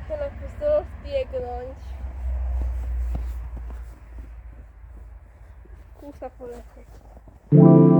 się na prostu rozbiegnąć. Kusa polecę.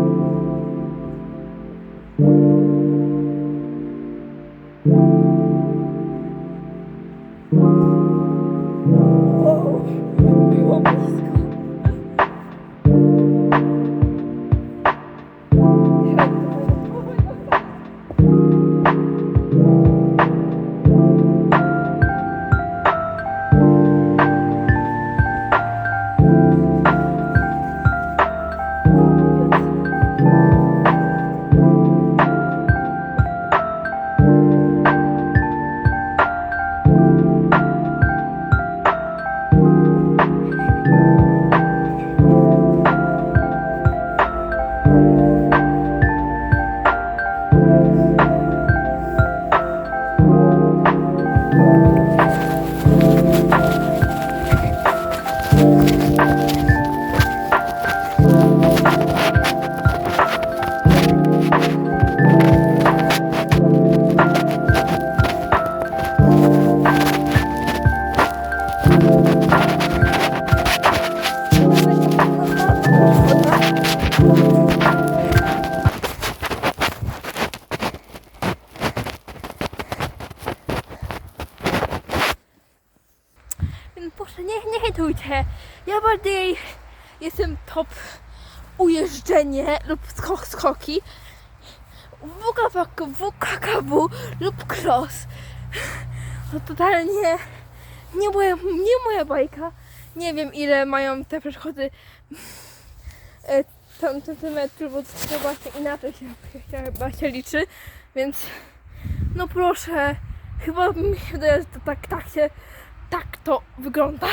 Więc hejtujcie. Ja bardziej jestem top ujeżdżenie lub skok, skoki. WKKW lub cross. To totalnie nie moja, nie moja bajka. Nie wiem ile mają te przeszkody e, tam centymetrów, bo to właśnie inaczej się, się, chyba się liczy. Więc no proszę, chyba mi się wydaje, że to tak, tak się tak to wygląda.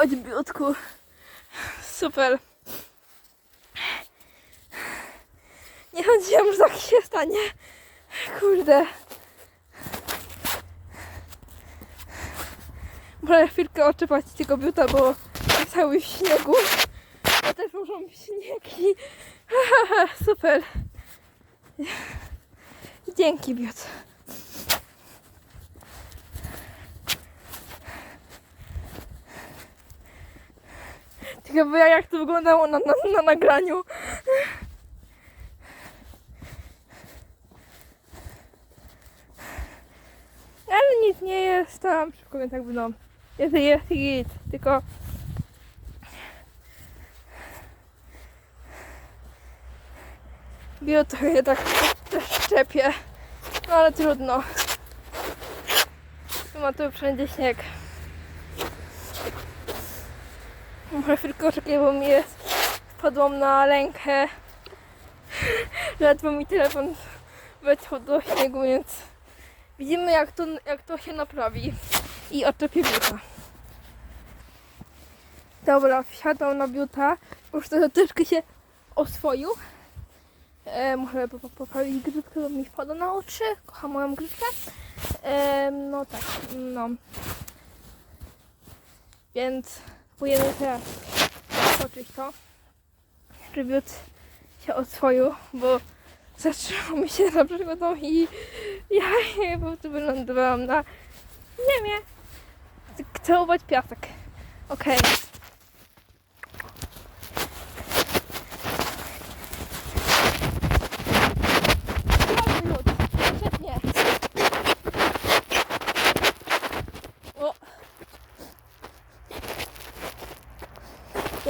Chodź, biutku. Super. Nie chodziłam, że tak się stanie. Kurde. Muszę chwilkę oczepać tego biuta, bo cały w śniegu. Ja też muszą śniegi. Super. Dzięki, Biot. Ciekawe jak to wyglądało na, na, na nagraniu. Ale nic nie jest tam. Szybko więc jakby no. Jest, jest git. Tylko Bio trochę tak też szczepie. No ale trudno. Ma tu wszędzie śnieg. Muszę chwilkę oczekać, bo mi jest wpadłam na rękę. Ledwo mi telefon weszł do śniegu, więc widzimy jak to, jak to się naprawi. I odczepię biuta. Dobra, wsiadam na biuta. Już troszeczkę się oswoił. E, muszę po- po- poprawić grypkę, bo mi wpada na oczy. Kocham moją grypkę. E, no tak, no. Więc próbujemy teraz zobaczyć to. Tribut się oswoił, bo zatrzymał mi się za przygodą i ja po prostu wylądowałam na ziemię. Chcę piasek. Okej. Dobry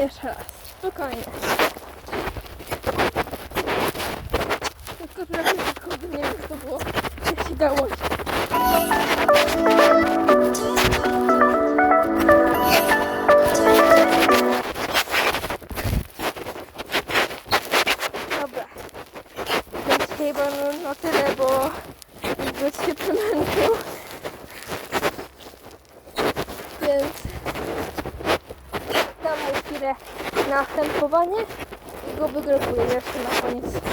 Jeszcze raz. Spokojnie. Tylko trochę tylko nie wiem, to było. Jak się dało. Dobra. Więc chyba no, tyle, bo zbyt się przemęczył. Na tempowanie i go wygrupuję jeszcze na koniec.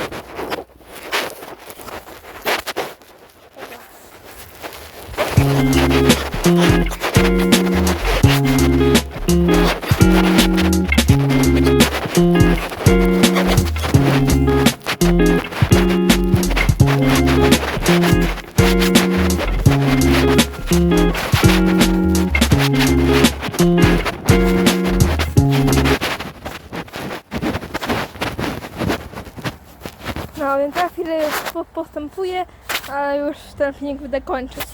Postępuję, ale już ten filmik będę kończyć.